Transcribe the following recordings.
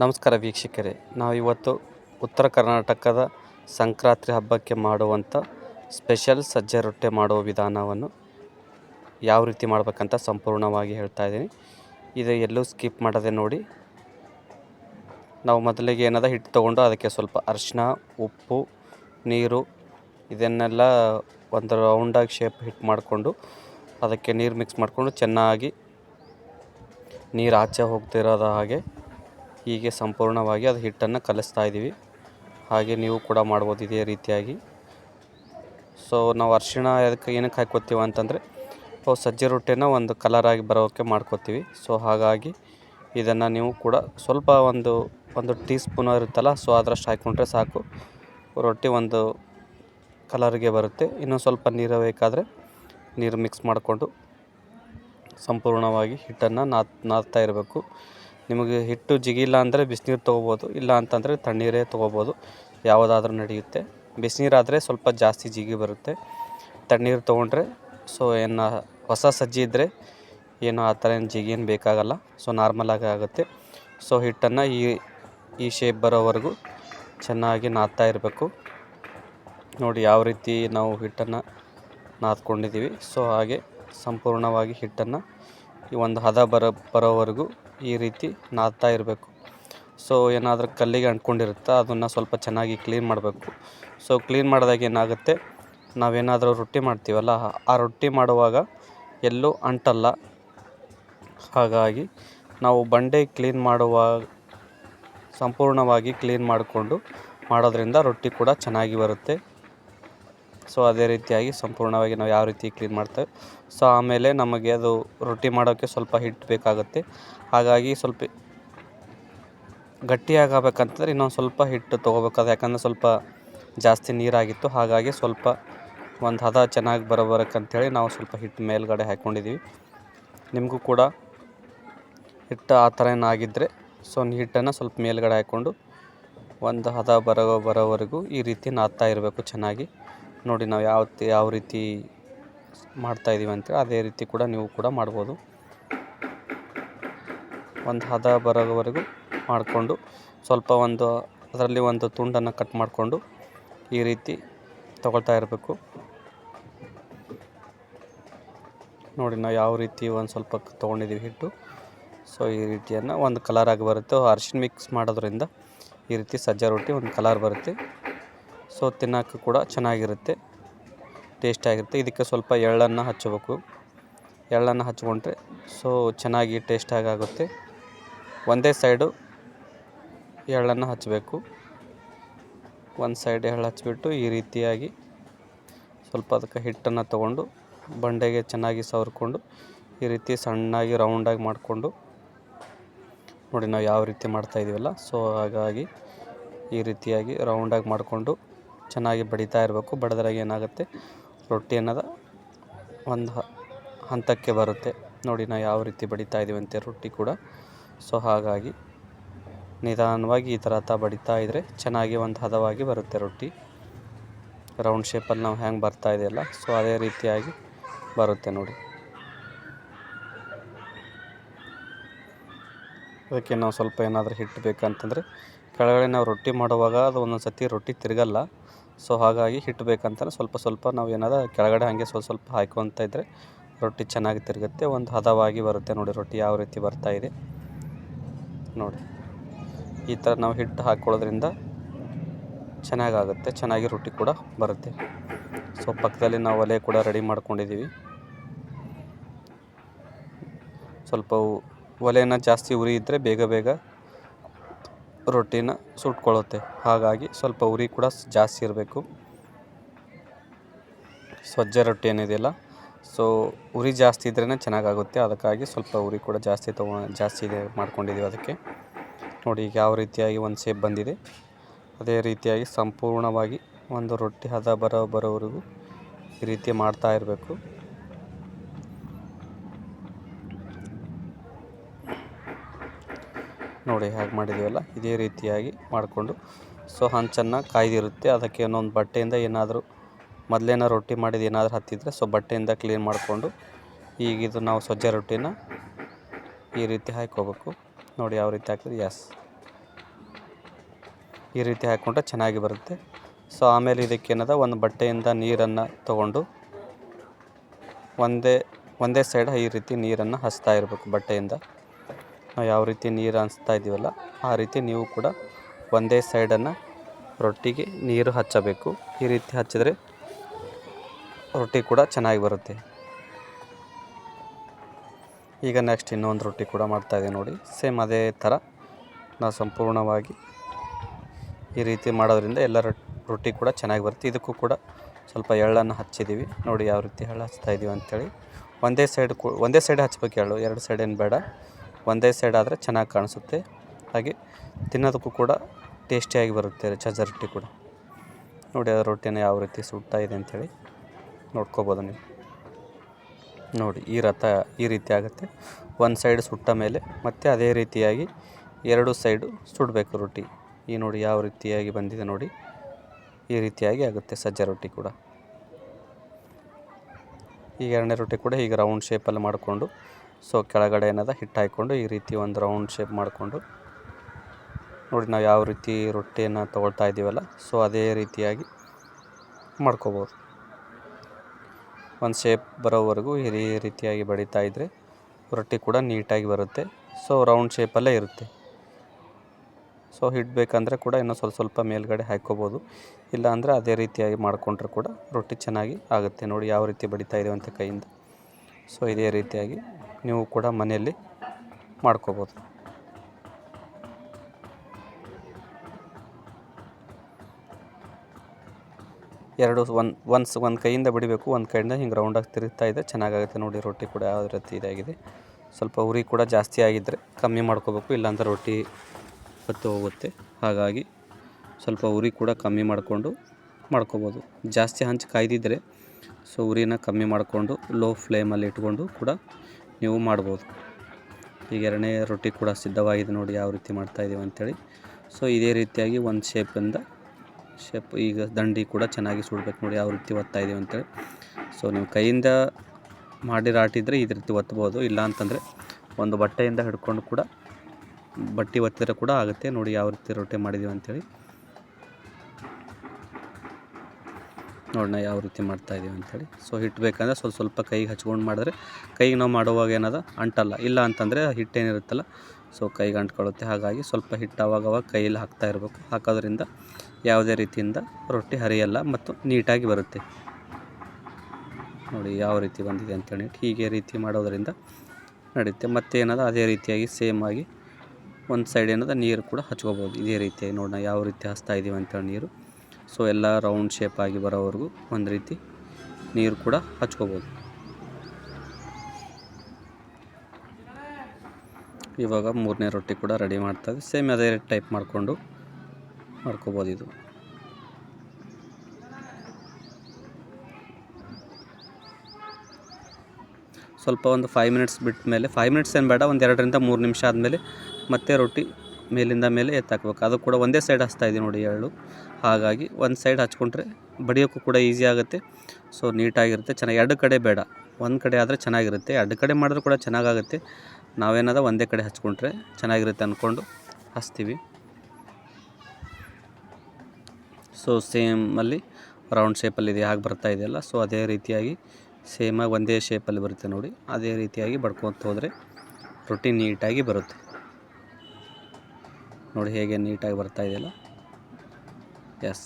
ನಮಸ್ಕಾರ ವೀಕ್ಷಕರೇ. ನಾವು ಇವತ್ತು ಉತ್ತರ ಕರ್ನಾಟಕದ ಸಂಕ್ರಾಂತಿ ಹಬ್ಬಕ್ಕೆ ಮಾಡುವಂಥ ಸ್ಪೆಷಲ್ ಸಜ್ಜೆ ರೊಟ್ಟಿ ಮಾಡುವ ವಿಧಾನವನ್ನು ಯಾವ ರೀತಿ ಮಾಡಬೇಕಂತ ಸಂಪೂರ್ಣವಾಗಿ ಹೇಳ್ತಾ ಇದ್ದೀನಿ. ಇದು ಎಲ್ಲೂ ಸ್ಕಿಪ್ ಮಾಡದೆ ನೋಡಿ. ನಾವು ಮೊದಲಿಗೆ ಏನದ ಹಿಟ್ಟು ತೊಗೊಂಡು ಅದಕ್ಕೆ ಸ್ವಲ್ಪ ಅರಿಶಿನ ಉಪ್ಪು, ನೀರು ಇದನ್ನೆಲ್ಲ ಒಂದು ರೌಂಡಾಗಿ ಶೇಪ್ ಹಿಟ್ಟು ಮಾಡಿಕೊಂಡು ಅದಕ್ಕೆ ನೀರು ಮಿಕ್ಸ್ ಮಾಡಿಕೊಂಡು ಚೆನ್ನಾಗಿ ನೀರು ಆಚೆ ಹೋಗ್ತಿರೋದ ಹಾಗೆ ಹೀಗೆ ಸಂಪೂರ್ಣವಾಗಿ ಅದು ಹಿಟ್ಟನ್ನು ಕಲಿಸ್ತಾ ಇದ್ದೀವಿ. ಹಾಗೆ ನೀವು ಕೂಡ ಮಾಡ್ಬೋದು ಇದೇ ರೀತಿಯಾಗಿ. ಸೊ ನಾವು ಅರ್ಶಿಣ ಅದಕ್ಕೆ ಏನಕ್ಕೆ ಹಾಕ್ಕೋತೀವಿ ಅಂತಂದರೆ ಅವು ಸಜ್ಜೆ ರೊಟ್ಟಿನ ಒಂದು ಕಲರಾಗಿ ಬರೋಕ್ಕೆ ಮಾಡ್ಕೋತೀವಿ. ಸೊ ಹಾಗಾಗಿ ಇದನ್ನು ನೀವು ಕೂಡ ಸ್ವಲ್ಪ ಒಂದು ಒಂದು ಟೀ ಸ್ಪೂನ್ ಇರುತ್ತಲ್ಲ ಸೊ ಅದರಷ್ಟು ಹಾಕ್ಕೊಂಡ್ರೆ ಸಾಕು. ರೊಟ್ಟಿ ಒಂದು ಕಲರ್ಗೆ ಬರುತ್ತೆ. ಇನ್ನೂ ಸ್ವಲ್ಪ ನೀರು ಬೇಕಾದರೆ ನೀರು ಮಿಕ್ಸ್ ಮಾಡಿಕೊಂಡು ಸಂಪೂರ್ಣವಾಗಿ ಹಿಟ್ಟನ್ನು ನಾತ್ ನಾದ್ತಾ ಇರಬೇಕು. ನಿಮಗೆ ಹಿಟ್ಟು ಜಿಗಿಲ್ಲ ಅಂದರೆ ಬಿಸಿನೀರು ತೊಗೋಬೋದು, ಇಲ್ಲ ಅಂತಂದರೆ ತಣ್ಣೀರೇ ತೊಗೋಬೋದು. ಯಾವುದಾದ್ರೂ ನಡೆಯುತ್ತೆ. ಬಿಸಿನೀರಾದರೆ ಸ್ವಲ್ಪ ಜಾಸ್ತಿ ಜಿಗಿ ಬರುತ್ತೆ. ತಣ್ಣೀರು ತೊಗೊಂಡ್ರೆ, ಸೊ ಏನು ಹೊಸ ಸಜ್ಜಿ ಇದ್ದರೆ ಏನು ಆ ಥರ ಏನು ಜಿಗಿ ಏನು ಬೇಕಾಗಲ್ಲ. ಸೊ ನಾರ್ಮಲಾಗಿ ಆಗುತ್ತೆ. ಸೊ ಹಿಟ್ಟನ್ನು ಈ ಈ ಶೇಪ್ ಬರೋವರೆಗೂ ಚೆನ್ನಾಗಿ ನಾದ್ತಾ ಇರಬೇಕು. ನೋಡಿ ಯಾವ ರೀತಿ ನಾವು ಹಿಟ್ಟನ್ನು ನಾದ್ಕೊಂಡಿದ್ದೀವಿ. ಸೊ ಹಾಗೆ ಸಂಪೂರ್ಣವಾಗಿ ಹಿಟ್ಟನ್ನು ಈ ಒಂದು ಹದ ಬರೋ ಬರೋವರೆಗೂ ಈ ರೀತಿ ನಾದ್ತಾ ಇರಬೇಕು. ಸೊ, ಏನಾದರೂ ಕಲ್ಲಿಗೆ ಅಂಟ್ಕೊಂಡಿರುತ್ತೆ, ಅದನ್ನು ಸ್ವಲ್ಪ ಚೆನ್ನಾಗಿ ಕ್ಲೀನ್ ಮಾಡಬೇಕು. ಸೊ, ಕ್ಲೀನ್ ಮಾಡಿದಾಗ ಏನಾಗುತ್ತೆ? ನಾವೇನಾದರೂ ರೊಟ್ಟಿ ಮಾಡ್ತೀವಲ್ಲ, ಆ ರೊಟ್ಟಿ ಮಾಡುವಾಗ ಎಲ್ಲೂ ಅಂಟಲ್ಲ. ಹಾಗಾಗಿ ನಾವು ಬಂಡೆ ಕ್ಲೀನ್ ಮಾಡುವ, ಸಂಪೂರ್ಣವಾಗಿ ಕ್ಲೀನ್ ಮಾಡಿಕೊಂಡು ಮಾಡೋದ್ರಿಂದ ರೊಟ್ಟಿ ಕೂಡ ಚೆನ್ನಾಗಿ ಬರುತ್ತೆ. ಸೊ ಅದೇ ರೀತಿಯಾಗಿ ಸಂಪೂರ್ಣವಾಗಿ ನಾವು ಯಾವ ರೀತಿ ಕ್ಲೀನ್ ಮಾಡ್ತೇವೆ. ಸೊ ಆಮೇಲೆ ನಮಗೆ ಅದು ರೊಟ್ಟಿ ಮಾಡೋಕ್ಕೆ ಸ್ವಲ್ಪ ಹಿಟ್ಟು ಬೇಕಾಗುತ್ತೆ. ಹಾಗಾಗಿ ಸ್ವಲ್ಪ ಗಟ್ಟಿಯಾಗಬೇಕಂತಂದ್ರೆ ಇನ್ನೊಂದು ಸ್ವಲ್ಪ ಹಿಟ್ಟು ತೊಗೋಬೇಕಾದ್ರೆ, ಯಾಕಂದರೆ ಸ್ವಲ್ಪ ಜಾಸ್ತಿ ನೀರಾಗಿತ್ತು. ಹಾಗಾಗಿ ಸ್ವಲ್ಪ ಒಂದು ಹದ ಚೆನ್ನಾಗಿ ಬರಬರಕ್ಕಂಥೇಳಿ ನಾವು ಸ್ವಲ್ಪ ಹಿಟ್ಟು ಮೇಲ್ಗಡೆ ಹಾಕ್ಕೊಂಡಿದ್ದೀವಿ ನಿಮಗೂ ಕೂಡ ಹಿಟ್ಟು ಆ ಥರ ಏನಾಗಿದ್ದರೆ ಸೊ ಹಿಟ್ಟನ್ನು ಸ್ವಲ್ಪ ಮೇಲ್ಗಡೆ ಹಾಕ್ಕೊಂಡು ಒಂದು ಹದ ಬರೋ ಬರೋವರೆಗೂ ಈ ರೀತಿ ನಾದ್ತಾ ಇರಬೇಕು ಚೆನ್ನಾಗಿ. ನೋಡಿ ನಾವು ಯಾವ ಯಾವ ರೀತಿ ಮಾಡ್ತಾ ಇದ್ದೀವಿ ಅಂತೇಳಿ ಅದೇ ರೀತಿ ಕೂಡ ನೀವು ಕೂಡ ಮಾಡ್ಬೋದು. ಒಂದು ಹದ ಬರೋವರೆಗೂ ಮಾಡಿಕೊಂಡು ಸ್ವಲ್ಪ ಒಂದು ಅದರಲ್ಲಿ ಒಂದು ತುಂಡನ್ನು ಕಟ್ ಮಾಡಿಕೊಂಡು ಈ ರೀತಿ ತಗೊಳ್ತಾ ಇರಬೇಕು. ನೋಡಿ ನಾವು ಯಾವ ರೀತಿ ಒಂದು ಸ್ವಲ್ಪ ತೊಗೊಂಡಿದ್ದೀವಿ ಹಿಟ್ಟು. ಸೊ ಈ ರೀತಿಯನ್ನು ಒಂದು ಕಲರಾಗಿ ಬರುತ್ತೆ. ಅರ್ಶಿನ ಮಿಕ್ಸ್ ಮಾಡೋದ್ರಿಂದ ಈ ರೀತಿ ಸಜ್ಜೆ ರೊಟ್ಟಿ ಒಂದು ಕಲರ್ ಬರುತ್ತೆ. ಸೊ ತಿನ್ನೋಕ್ಕೂ ಕೂಡ ಚೆನ್ನಾಗಿರುತ್ತೆ, ಟೇಸ್ಟಾಗಿರುತ್ತೆ. ಇದಕ್ಕೆ ಸ್ವಲ್ಪ ಎಳ್ಳನ್ನು ಹಚ್ಚಬೇಕು. ಎಳ್ಳನ್ನು ಹಚ್ಕೊಂಡ್ರೆ ಸೊ ಚೆನ್ನಾಗಿ ಟೇಸ್ಟಾಗಿ ಆಗುತ್ತೆ ಒಂದೇ ಸೈಡು ಎಳ್ಳನ್ನು ಹಚ್ಚಬೇಕು. ಒಂದು ಸೈಡ್ ಎಳ್ಳು ಹಚ್ಚಿಬಿಟ್ಟು ಈ ರೀತಿಯಾಗಿ ಸ್ವಲ್ಪ ಅದಕ್ಕೆ ಹಿಟ್ಟನ್ನು ತಗೊಂಡು ಬಂಡೆಗೆ ಚೆನ್ನಾಗಿ ಸವರ್ಕೊಂಡು ಈ ರೀತಿ ಸಣ್ಣಾಗಿ ರೌಂಡಾಗಿ ಮಾಡಿಕೊಂಡು ನೋಡಿ ನಾವು ಯಾವ ರೀತಿ ಮಾಡ್ತಾ ಇದೀವಲ್ಲ. ಸೊ ಹಾಗಾಗಿ ಈ ರೀತಿಯಾಗಿ ರೌಂಡಾಗಿ ಮಾಡಿಕೊಂಡು ಚೆನ್ನಾಗಿ ಬಡಿತಾ ಇರಬೇಕು. ಬಡಿದ್ರಾಗ ಏನಾಗುತ್ತೆ? ರೊಟ್ಟಿ ಅನ್ನೋದು ಒಂದು ಹಂತಕ್ಕೆ ಬರುತ್ತೆ. ನೋಡಿ ನಾವು ಯಾವ ರೀತಿ ಬಡಿತಾ ಇದ್ದೀವಿ ಅಂತ ರೊಟ್ಟಿ ಕೂಡ. ಸೊ, ಹಾಗಾಗಿ ನಿಧಾನವಾಗಿ ಈ ಥರ ಹತ್ತ ಬಡಿತಾ ಇದ್ದರೆ ಚೆನ್ನಾಗಿ ಒಂದು ಹದವಾಗಿ ಬರುತ್ತೆ ರೊಟ್ಟಿ. ರೌಂಡ್ ಶೇಪಲ್ಲಿ ನಾವು ಹೆಂಗೆ ಬರ್ತಾ ಇದೆಯಲ್ಲ, ಸೊ, ಅದೇ ರೀತಿಯಾಗಿ ಬರುತ್ತೆ ನೋಡಿ. ಅದಕ್ಕೆ ನಾವು ಸ್ವಲ್ಪ ಏನಾದರೂ ಹಿಟ್ಟು ಬೇಕಂತಂದರೆ ಕೆಳಗಡೆ ನಾವು ರೊಟ್ಟಿ ಮಾಡುವಾಗ ಅದು ಒಂದೊಂದು ಸರ್ತಿ ರೊಟ್ಟಿ ತಿರುಗಲ್ಲ. ಸೊ ಹಾಗಾಗಿ ಹಿಟ್ಟು ಬೇಕಂತಲೇ ಸ್ವಲ್ಪ ಸ್ವಲ್ಪ ನಾವು ಏನಾರ ಕೆಳಗಡೆ ಹಾಗೆ ಸ್ವಲ್ಪ ಸ್ವಲ್ಪ ಹಾಕ್ಕೊತ ಇದ್ದರೆ ರೊಟ್ಟಿ ಚೆನ್ನಾಗಿ ತಿರುಗುತ್ತೆ. ಒಂದು ಹದವಾಗಿ ಬರುತ್ತೆ ನೋಡಿ ರೊಟ್ಟಿ ಯಾವ ರೀತಿ ಬರ್ತಾ ಇದೆ. ನೋಡಿ. ಈ ಥರ ನಾವು ಹಿಟ್ಟು ಹಾಕ್ಕೊಳ್ಳೋದ್ರಿಂದ ಚೆನ್ನಾಗಾಗುತ್ತೆ. ಚೆನ್ನಾಗಿ ರೊಟ್ಟಿ ಕೂಡ ಬರುತ್ತೆ. ಸೊ ಪಕ್ಕದಲ್ಲಿ ನಾವು ಒಲೆ ಕೂಡ ರೆಡಿ ಮಾಡ್ಕೊಂಡಿದ್ದೀವಿ. ಸ್ವಲ್ಪ ಒಲೆಯನ್ನು ಜಾಸ್ತಿ ಉರಿ ಇದ್ದರೆ ಬೇಗ ಬೇಗ ರೊಟ್ಟಿನ ಸುಟ್ಕೊಳ್ಳುತ್ತೆ ಹಾಗಾಗಿ ಸ್ವಲ್ಪ ಉರಿ ಕೂಡ ಜಾಸ್ತಿ ಇರಬೇಕು. ಸಜ್ಜೆ ರೊಟ್ಟಿ ಏನಿದೆಯಲ್ಲ ಸೊ ಉರಿ ಜಾಸ್ತಿ ಇದ್ರೇ ಚೆನ್ನಾಗಾಗುತ್ತೆ. ಅದಕ್ಕಾಗಿ ಸ್ವಲ್ಪ ಉರಿ ಕೂಡ ಜಾಸ್ತಿ ತೊಗೊ, ಜಾಸ್ತಿ ಇದೆ ಮಾಡ್ಕೊಂಡಿದ್ದೀವಿ ಅದಕ್ಕೆ. ನೋಡಿ ಈಗ ಯಾವ ರೀತಿಯಾಗಿ ಒಂದು ಶೇಪ್ ಬಂದಿದೆ. ಅದೇ ರೀತಿಯಾಗಿ ಸಂಪೂರ್ಣವಾಗಿ ಒಂದು ರೊಟ್ಟಿ ಹದ ಬರೋ ಬರೋವರೆಗೂ ಈ ರೀತಿ ಮಾಡ್ತಾ ಇರಬೇಕು. ನೋಡಿ ಹೇಗೆ ಮಾಡಿದ್ದೀವಲ್ಲ, ಇದೇ ರೀತಿಯಾಗಿ ಮಾಡಿಕೊಂಡು ಸೊ ಹಂಚನ್ನು ಕಾಯ್ದಿರುತ್ತೆ. ಅದಕ್ಕೆ ಇನ್ನೊಂದು ಬಟ್ಟೆಯಿಂದ ಏನಾದರೂ ಮೊದಲೇನ ರೊಟ್ಟಿ ಮಾಡಿದ ಏನಾದರೂ ಹತ್ತಿದ್ರೆ ಸೊ ಬಟ್ಟೆಯಿಂದ ಕ್ಲೀನ್ ಮಾಡಿಕೊಂಡು ಈಗ ಇದು ನಾವು ಸಜ್ಜೆ ರೊಟ್ಟಿನ ಈ ರೀತಿ ಹಾಕ್ಕೋಬೇಕು. ನೋಡಿ ಯಾವ ರೀತಿ ಹಾಕಿದ್ರೆ ಎಸ್. ಈ ರೀತಿ ಹಾಕ್ಕೊಂಡ್ರೆ ಚೆನ್ನಾಗಿ ಬರುತ್ತೆ. ಸೊ ಆಮೇಲೆ ಇದಕ್ಕೇನದ ಒಂದು ಬಟ್ಟೆಯಿಂದ ನೀರನ್ನು ತಗೊಂಡು ಒಂದೇ ಒಂದೇ ಸೈಡ್ ಈ ರೀತಿ ನೀರನ್ನು ಹಚ್ತಾ ಇರಬೇಕು ಬಟ್ಟೆಯಿಂದ. ನಾವು ಯಾವ ರೀತಿ ನೀರು ಹಂಚ್ತಾ ಇದ್ದೀವಲ್ಲ, ಆ ರೀತಿ ನೀವು ಕೂಡ ಒಂದೇ ಸೈಡನ್ನು ರೊಟ್ಟಿಗೆ ನೀರು ಹಚ್ಚಬೇಕು. ಈ ರೀತಿ ಹಚ್ಚಿದರೆ ರೊಟ್ಟಿ ಕೂಡ ಚೆನ್ನಾಗಿ ಬರುತ್ತೆ. ಈಗ ನೆಕ್ಸ್ಟ್ ಇನ್ನೊಂದು ರೊಟ್ಟಿ ಕೂಡ ಮಾಡ್ತಾ ಮಾಡ್ತಾಯಿದ್ದೀವಿ ನೋಡಿ. ಸೇಮ್ ಅದೇ ಥರ ನಾವು ಸಂಪೂರ್ಣವಾಗಿ ಈ ರೀತಿ ಮಾಡೋದ್ರಿಂದ ಎಲ್ಲ ರೊಟ್ಟಿ ರೊಟ್ಟಿ ಕೂಡ ಚೆನ್ನಾಗಿ ಬರುತ್ತೆ. ಇದಕ್ಕೂ ಕೂಡ ಸ್ವಲ್ಪ ಎಳ್ಳನ್ನು ಹಚ್ಚಿದ್ದೀವಿ. ನೋಡಿ ಯಾವ ರೀತಿ ಎಳ್ಳು ಹಚ್ತಾ ಇದ್ದೀವಿ ಅಂಥೇಳಿ ಒಂದೇ ಸೈಡ್ ಕು, ಒಂದೇ ಸೈಡ್ ಹಚ್ಬೇಕು ಎಳ್ಳು, ಎರಡು ಸೈಡ್ ಏನು ಬೇಡ. ಒಂದೇ ಸೈಡ್ ಆದರೆ ಚೆನ್ನಾಗಿ ಕಾಣಿಸುತ್ತೆ. ಹಾಗೆ ತಿನ್ನೋದಕ್ಕೂ ಕೂಡ ಟೇಸ್ಟಿಯಾಗಿ ಬರುತ್ತೆ ಚಜ್ಜ ರೊಟ್ಟಿ ಕೂಡ. ನೋಡಿ ಆ ರೊಟ್ಟಿನ ಯಾವ ರೀತಿ ಸುಡ್ತಾ ಇದೆ ಅಂಥೇಳಿ ನೋಡ್ಕೋಬೋದು ನೀವು. ನೋಡಿ ಈ ರಥ ಈ ರೀತಿ ಆಗುತ್ತೆ. ಒಂದು ಸೈಡ್ ಸುಟ್ಟ ಮೇಲೆ ಮತ್ತೆ ಅದೇ ರೀತಿಯಾಗಿ ಎರಡು ಸೈಡು ಸುಡಬೇಕು ರೊಟ್ಟಿ. ಈ ನೋಡಿ ಯಾವ ರೀತಿಯಾಗಿ ಬಂದಿದೆ ನೋಡಿ. ಈ ರೀತಿಯಾಗಿ ಆಗುತ್ತೆ ಸಜ್ಜೆ ರೊಟ್ಟಿ ಕೂಡ. ಈಗ ಎರಡನೇ ರೊಟ್ಟಿ ಕೂಡ ಈಗ ರೌಂಡ್ ಶೇಪಲ್ಲಿ ಮಾಡಿಕೊಂಡು ಸೊ ಕೆಳಗಡೆ ಏನದ? ಹಿಟ್ಟು ಹಾಕ್ಕೊಂಡು ಈ ರೀತಿ ಒಂದು ರೌಂಡ್ ಶೇಪ್ ಮಾಡಿಕೊಂಡು ನೋಡಿ ನಾವು ಯಾವ ರೀತಿ ರೊಟ್ಟಿಯನ್ನು ತೊಗೊಳ್ತಾ ಇದ್ದೀವಲ್ಲ ಸೊ ಅದೇ ರೀತಿಯಾಗಿ ಮಾಡ್ಕೋಬೋದು. ಒಂದು ಶೇಪ್ ಬರೋವರೆಗೂ ಈ ರೀತಿಯಾಗಿ ಬಡಿತಾ ಇದ್ದರೆ ರೊಟ್ಟಿ ಕೂಡ ನೀಟಾಗಿ ಬರುತ್ತೆ. ಸೊ ರೌಂಡ್ ಶೇಪಲ್ಲೇ ಇರುತ್ತೆ. ಸೊ ಹಿಟ್ಟು ಬೇಕಂದರೆ ಕೂಡ ಇನ್ನೂ ಸ್ವಲ್ಪ ಸ್ವಲ್ಪ ಮೇಲ್ಗಡೆ ಹಾಕ್ಕೋಬೋದು ಇಲ್ಲಾಂದರೆ ಅದೇ ರೀತಿಯಾಗಿ ಮಾಡಿಕೊಂಡ್ರೆ ಕೂಡ ರೊಟ್ಟಿ ಚೆನ್ನಾಗಿ ಆಗುತ್ತೆ. ನೋಡಿ ಯಾವ ರೀತಿ ಬಡಿತಾ ಇದೆ ಅಂತ ಕೈಯಿಂದ. ಸೊ ಇದೇ ರೀತಿಯಾಗಿ ನೀವು ಕೂಡ ಮನೆಯಲ್ಲಿ ಮಾಡ್ಕೋಬೋದು. ಎರಡು ಒನ್, ಒನ್ಸ್ ಒಂದು ಕೈಯಿಂದ ಬಿಡಬೇಕು, ಒಂದು ಕೈಯಿಂದ ಹಿಂಗೆ ರೌಂಡಾಗಿ ತಿರುಗ್ತಾ ಇದೆ. ಚೆನ್ನಾಗಾಗುತ್ತೆ ನೋಡಿ, ರೊಟ್ಟಿ ಕೂಡ ಯಾವ ರೀತಿ ಇದಾಗಿದೆ. ಸ್ವಲ್ಪ ಉರಿ ಕೂಡ ಜಾಸ್ತಿ ಆಗಿದ್ದರೆ ಕಮ್ಮಿ ಮಾಡ್ಕೋಬೇಕು, ಇಲ್ಲಾಂದ್ರೆ ರೊಟ್ಟಿ ಹೊತ್ತು ಹೋಗುತ್ತೆ. ಹಾಗಾಗಿ ಸ್ವಲ್ಪ ಉರಿ ಕೂಡ ಕಮ್ಮಿ ಮಾಡಿಕೊಂಡು ಮಾಡ್ಕೋಬೋದು. ಜಾಸ್ತಿ ಹಂಚು ಕಾಯ್ದಿದ್ದರೆ ಸೊ, ಉರಿನ ಕಮ್ಮಿ ಮಾಡಿಕೊಂಡು ಲೋ ಫ್ಲೇಮಲ್ಲಿ ಇಟ್ಕೊಂಡು ಕೂಡ ನೀವು ಮಾಡ್ಬೋದು. ಈಗ ಎರಡನೇ ರೊಟ್ಟಿ ಕೂಡ ಸಿದ್ಧವಾಗಿದೆ ನೋಡಿ ಯಾವ ರೀತಿ ಮಾಡ್ತಾಯಿದ್ದೀವಿ ಅಂಥೇಳಿ ಸೊ ಇದೇ ರೀತಿಯಾಗಿ ಒಂದು ಶೇಪಿಂದ ಶೇಪ್ ಈಗ ದಂಡಿ ಕೂಡ ಚೆನ್ನಾಗಿ ಸುಡ್ಬೇಕು ನೋಡಿ ಯಾವ ರೀತಿ ಒತ್ತಾ ಇದೀವಿ ಅಂತೇಳಿ. ಸೊ ನೀವು ಕೈಯಿಂದ ಮಾಡಿ ರಾಟಿದ್ರೆ ಈ ರೀತಿ ಒತ್ತಬೋದು ಇಲ್ಲ ಅಂತಂದರೆ ಒಂದು ಬಟ್ಟೆಯಿಂದ ಹಿಡ್ಕೊಂಡು ಕೂಡ ಬಟ್ಟೆ ಒತ್ತಿದ್ರೆ ಕೂಡ ಆಗುತ್ತೆ. ನೋಡಿ ಯಾವ ರೀತಿ ರೊಟ್ಟಿ ಮಾಡಿದ್ದೀವಿ ಅಂಥೇಳಿ ನೋಡೋಣ ಯಾವ ರೀತಿ ಮಾಡ್ತಾ ಇದೀವಿ ಅಂಥೇಳಿ ಸೊ ಹಿಟ್ಟು ಬೇಕಂದ್ರೆ ಸ್ವಲ್ಪ ಸ್ವಲ್ಪ ಕೈಗೆ ಹಚ್ಕೊಂಡು ಮಾಡಿದ್ರೆ ಕೈಗೆ ನಾವು ಮಾಡುವಾಗ ಏನದ ಅಂಟಲ್ಲ, ಇಲ್ಲ ಅಂತಂದರೆ ಹಿಟ್ಟೇನಿರುತ್ತಲ್ಲ ಸೊ ಕೈಗೆ ಅಂಟ್ಕೊಳ್ಳುತ್ತೆ. ಹಾಗಾಗಿ ಸ್ವಲ್ಪ ಹಿಟ್ಟು ಅವಾಗವಾಗ ಕೈಯಲ್ಲಿ ಹಾಕ್ತಾ ಇರಬೇಕು. ಹಾಕೋದ್ರಿಂದ ಯಾವುದೇ ರೀತಿಯಿಂದ ರೊಟ್ಟಿ ಹರಿಯಲ್ಲ ಮತ್ತು ನೀಟಾಗಿ ಬರುತ್ತೆ. ನೋಡಿ ಯಾವ ರೀತಿ ಬಂದಿದೆ ಅಂತೇಳಿ. ಹೀಗೆ ರೀತಿ ಮಾಡೋದರಿಂದ ನಡೆಯುತ್ತೆ ಮತ್ತೆ ಏನದ ಅದೇ ರೀತಿಯಾಗಿ ಸೇಮ್ ಆಗಿ ಒಂದು ಸೈಡ್ ಏನದ ನೀರು ಕೂಡ ಹಚ್ಕೋಬೋದು. ಇದೇ ರೀತಿಯಾಗಿ ನೋಡೋಣ ಯಾವ ರೀತಿ ಹಚ್ತಾ ಇದ್ದೀವಿ ಅಂತೇಳಿ ನೀರು. ಸೊ ಎಲ್ಲ ರೌಂಡ್ ಶೇಪ್ ಆಗಿ ಬರೋವರೆಗೂ ಒಂದು ರೀತಿ ನೀರು ಕೂಡ ಹಚ್ಕೋಬೋದು. ಇವಾಗ ಮೂರನೇ ರೊಟ್ಟಿ ಕೂಡ ರೆಡಿ ಮಾಡ್ತವೆ ಸೇಮ್ ಅದೇ ಟೈಪ್ ಮಾಡಿಕೊಂಡು ಮಾಡ್ಕೋಬೋದು ಇದು. ಸ್ವಲ್ಪ ಒಂದು ಫೈವ್ ಮಿನಿಟ್ಸ್ ಬಿಟ್ಟ ಮೇಲೆ ಫೈವ್ ಮಿನಿಟ್ಸ್ ಏನು ಬೇಡ, ಒಂದು ಎರಡರಿಂದ ಮೂರು ನಿಮಿಷ ಆದಮೇಲೆ ಮತ್ತೆ ರೊಟ್ಟಿ ಮೇಲಿಂದ ಮೇಲೆ ಎತ್ತಾಕ್ಬೇಕು. ಅದು ಕೂಡ ಒಂದೇ ಸೈಡ್ ಹಚ್ತಾ ಇದೆ ನೋಡಿ ಎರಡು ಹಾಗಾಗಿ ಒಂದು ಸೈಡ್ ಹಚ್ಕೊಂಡ್ರೆ ಬಡಿಯೋಕ್ಕೂ ಕೂಡ ಈಸಿ ಆಗುತ್ತೆ. ಸೊ ನೀಟಾಗಿರುತ್ತೆ. ಚೆನ್ನಾಗಿ ಎರಡು ಕಡೆ ಬೇಡ. ಒಂದು ಕಡೆ ಆದರೆ ಚೆನ್ನಾಗಿರುತ್ತೆ. ಎರಡು ಕಡೆ ಮಾಡಿದ್ರೂ ಕೂಡ ಚೆನ್ನಾಗಾಗುತ್ತೆ. ನಾವೇನದ ಒಂದೇ ಕಡೆ ಹಚ್ಕೊಂಡ್ರೆ ಚೆನ್ನಾಗಿರುತ್ತೆ ಅಂದ್ಕೊಂಡು ಹಚ್ತೀವಿ. ಸೊ ಸೇಮಲ್ಲಿ ರೌಂಡ್ ಶೇಪಲ್ಲಿ ಇದೆ. ಹಾಗೆ ಬರ್ತಾ ಇದೆಯಲ್ಲ ಸೊ ಅದೇ ರೀತಿಯಾಗಿ ಸೇಮಾಗಿ ಒಂದೇ ಶೇಪಲ್ಲಿ ಬರುತ್ತೆ ನೋಡಿ. ಅದೇ ರೀತಿಯಾಗಿ ಬಡ್ಕೊತ ಹೋದರೆ ರೊಟ್ಟಿ ನೀಟಾಗಿ ಬರುತ್ತೆ. ನೋಡಿ ಹೇಗೆ ನೀಟಾಗಿ ಬರ್ತಾ ಇದೆಯಲ್ಲ? ಎಸ್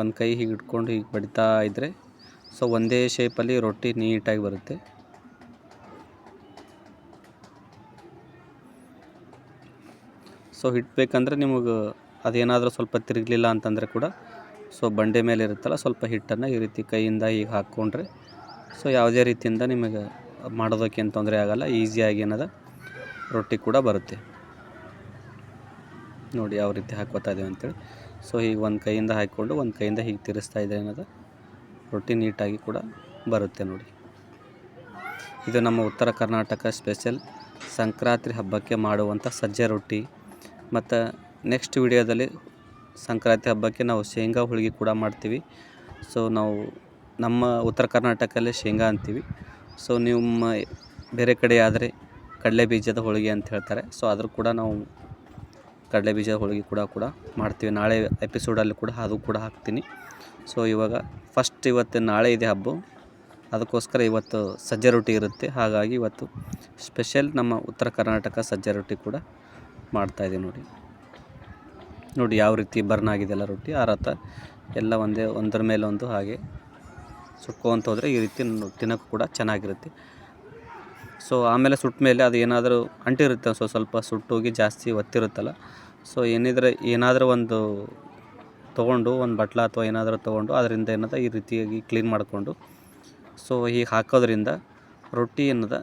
ಒಂದು ಕೈ ಹೀಗೆ ಇಟ್ಕೊಂಡು ಹೀಗೆ ಬಡಿತಾ ಇದ್ದರೆ ಸೊ ಒಂದೇ ಶೇಪಲ್ಲಿ ರೊಟ್ಟಿ ನೀಟಾಗಿ ಬರುತ್ತೆ. ಸೊ ಹಿಟ್ಟು ಬೇಕಂದ್ರೆ ನಿಮಗೆ ಅದೇನಾದರೂ ಸ್ವಲ್ಪ ತಿರುಗಲಿಲ್ಲ ಅಂತಂದರೆ ಕೂಡ ಸೊ ಬಂಡೆ ಮೇಲೆ ಇರುತ್ತಲ್ಲ, ಸ್ವಲ್ಪ ಹಿಟ್ಟನ್ನು ಈ ರೀತಿ ಕೈಯಿಂದ ಈಗ ಹಾಕ್ಕೊಂಡ್ರೆ ಸೊ ಯಾವುದೇ ರೀತಿಯಿಂದ ನಿಮಗೆ ಮಾಡೋದಕ್ಕೇನು ತೊಂದರೆ ಆಗೋಲ್ಲ ಈಸಿಯಾಗಿ ಏನದ? ರೊಟ್ಟಿ ಕೂಡ ಬರುತ್ತೆ. ನೋಡಿ ಯಾವ ರೀತಿ ಹಾಕೋತಾ ಇದ್ದೀವಿ ಅಂತೇಳಿ. ಸೊ ಹೀಗೆ ಒಂದು ಕೈಯಿಂದ ಹಾಕ್ಕೊಂಡು ಒಂದು ಕೈಯಿಂದ ಹೀಗೆ ತಿರ್ಸ್ತಾ ಇದ್ದರೆ ಏನದ? ರೊಟ್ಟಿ ನೀಟಾಗಿ ಕೂಡ ಬರುತ್ತೆ ನೋಡಿ. ಇದು ನಮ್ಮ ಉತ್ತರ ಕರ್ನಾಟಕ ಸ್ಪೆಷಲ್ ಸಂಕ್ರಾಂತಿ ಹಬ್ಬಕ್ಕೆ ಮಾಡುವಂಥ ಸಜ್ಜೆ ರೊಟ್ಟಿ. ಮತ್ತು ನೆಕ್ಸ್ಟ್ ವಿಡಿಯೋದಲ್ಲಿ ಸಂಕ್ರಾಂತಿ ಹಬ್ಬಕ್ಕೆ ನಾವು ಶೇಂಗಾ ಹೋಳಿಗೆ ಕೂಡ ಮಾಡ್ತೀವಿ. ಸೊ ನಾವು ನಮ್ಮ ಉತ್ತರ ಕರ್ನಾಟಕದಲ್ಲಿ ಶೇಂಗಾ ಅಂತೀವಿ. ಸೊ ನಿಮ್ಮ ಬೇರೆ ಕಡೆ ಆದರೆ ಕಡಲೆ ಬೀಜದ ಹೋಳಿಗೆ ಅಂತ ಹೇಳ್ತಾರೆ. ಸೊ ಅದ್ರ ಕೂಡ ನಾವು ಕಡಲೆ ಬೀಜದ ಹೋಳಿಗೆ ಕೂಡ ಕೂಡ ಮಾಡ್ತೀವಿ. ನಾಳೆ ಎಪಿಸೋಡಲ್ಲಿ ಕೂಡ ಅದು ಕೂಡ ಹಾಕ್ತೀನಿ. ಸೊ ಇವಾಗ ಫಸ್ಟ್ ಇವತ್ತು ನಾಳೆ ಇದೆ ಹಬ್ಬ. ಅದಕ್ಕೋಸ್ಕರ ಇವತ್ತು ಸಜ್ಜೆ ರೊಟ್ಟಿ ಇರುತ್ತೆ. ಹಾಗಾಗಿ ಇವತ್ತು ಸ್ಪೆಷಲ್ ನಮ್ಮ ಉತ್ತರ ಕರ್ನಾಟಕ ಸಜ್ಜೆ ರೊಟ್ಟಿ ಕೂಡ ಮಾಡ್ತಾಯಿದ್ದೀವಿ ನೋಡಿ. ನೋಡಿ ಯಾವ ರೀತಿ ಬರ್ನ್ ಆಗಿದೆಲ್ಲ ರೊಟ್ಟಿ. ಆ ರಥ ಎಲ್ಲ ಒಂದೇ, ಒಂದರ ಮೇಲೆ ಒಂದು ಹಾಗೆ ಸುಟ್ಕೊಂತ ಹೋದರೆ ಈ ರೀತಿ ತಿನ್ನೋಕ್ಕೂ ಕೂಡ ಚೆನ್ನಾಗಿರುತ್ತೆ. ಸೊ ಆಮೇಲೆ ಸುಟ್ಟ ಮೇಲೆ ಅದು ಏನಾದರೂ ಅಂಟಿರುತ್ತೆ. ಸೊ ಸ್ವಲ್ಪ ಸುಟ್ಟೋಗಿ ಜಾಸ್ತಿ ಒತ್ತಿರುತ್ತಲ್ಲ. ಸೊ ಏನಿದ್ರೆ ಏನಾದರೂ ಒಂದು ತೊಗೊಂಡು, ಒಂದು ಬಟ್ಲ ಅಥವಾ ಏನಾದರೂ ತೊಗೊಂಡು, ಅದರಿಂದ ಏನದ ಈ ರೀತಿಯಾಗಿ ಕ್ಲೀನ್ ಮಾಡಿಕೊಂಡು ಸೊ ಹೀಗೆ ಹಾಕೋದ್ರಿಂದ ರೊಟ್ಟಿ ಏನದ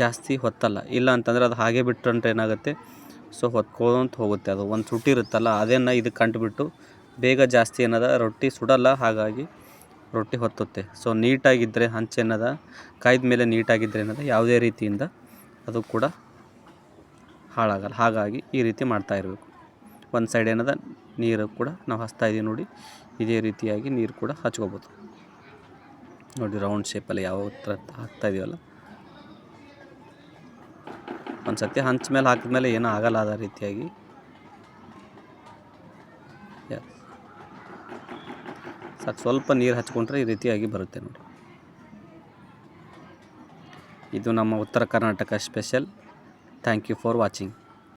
ಜಾಸ್ತಿ ಹೊತ್ತಲ್ಲ. ಇಲ್ಲ ಅಂತಂದರೆ ಅದು ಹಾಗೆ ಬಿಟ್ಟರೆ ಏನಾಗುತ್ತೆ? ಸೊ ಹೊತ್ಕೊಂತ ಹೋಗುತ್ತೆ. ಅದು ಒಂದು ಸುಟ್ಟಿರುತ್ತಲ್ಲ, ಅದನ್ನು ಇದಕ್ಕೆ ಕಂಡುಬಿಟ್ಟು ಬೇಗ ಜಾಸ್ತಿ ಏನದ ರೊಟ್ಟಿ ಸುಡಲ್ಲ. ಹಾಗಾಗಿ ರೊಟ್ಟಿ ಹೊತ್ತುತ್ತೆ. ಸೊ ನೀಟಾಗಿದ್ದರೆ ಹಂಚು ಏನದ ಕಾಯ್ದ ಮೇಲೆ ನೀಟಾಗಿದ್ದರೆ ಏನದ ಯಾವುದೇ ರೀತಿಯಿಂದ ಅದು ಕೂಡ ಹಾಳಾಗಲ್ಲ. ಹಾಗಾಗಿ ಈ ರೀತಿ ಮಾಡ್ತಾ ಇರಬೇಕು. ಒಂದು ಸೈಡ್ ಏನದ, ನೀರು ಕೂಡ ನಾವು ಹಚ್ತಾ ಇದೀವಿ ನೋಡಿ, ಇದೇ ರೀತಿಯಾಗಿ ನೀರು ಕೂಡ ಹಚ್ಕೋಬೋದು. ನೋಡಿ ರೌಂಡ್ ಶೇಪಲ್ಲಿ ಯಾವ ಥರ ಹಾಕ್ತಾ ಇದೀವಲ್ಲ. ಒಂದು ಸತಿ ಹಂಚ ಮೇಲೆ ಹಾಕಿದ್ಮೇಲೆ ಏನೂ ಆಗಲ್ಲ ಅದ ರೀತಿಯಾಗಿ ಸಾಕು, ಸ್ವಲ್ಪ ನೀರು ಹಚ್ಕೊಂಡ್ರೆ ಈ ರೀತಿಯಾಗಿ ಬರುತ್ತೆ ನೋಡಿ. ಇದು ನಮ್ಮ ಉತ್ತರ Karnataka special. Thank you for watching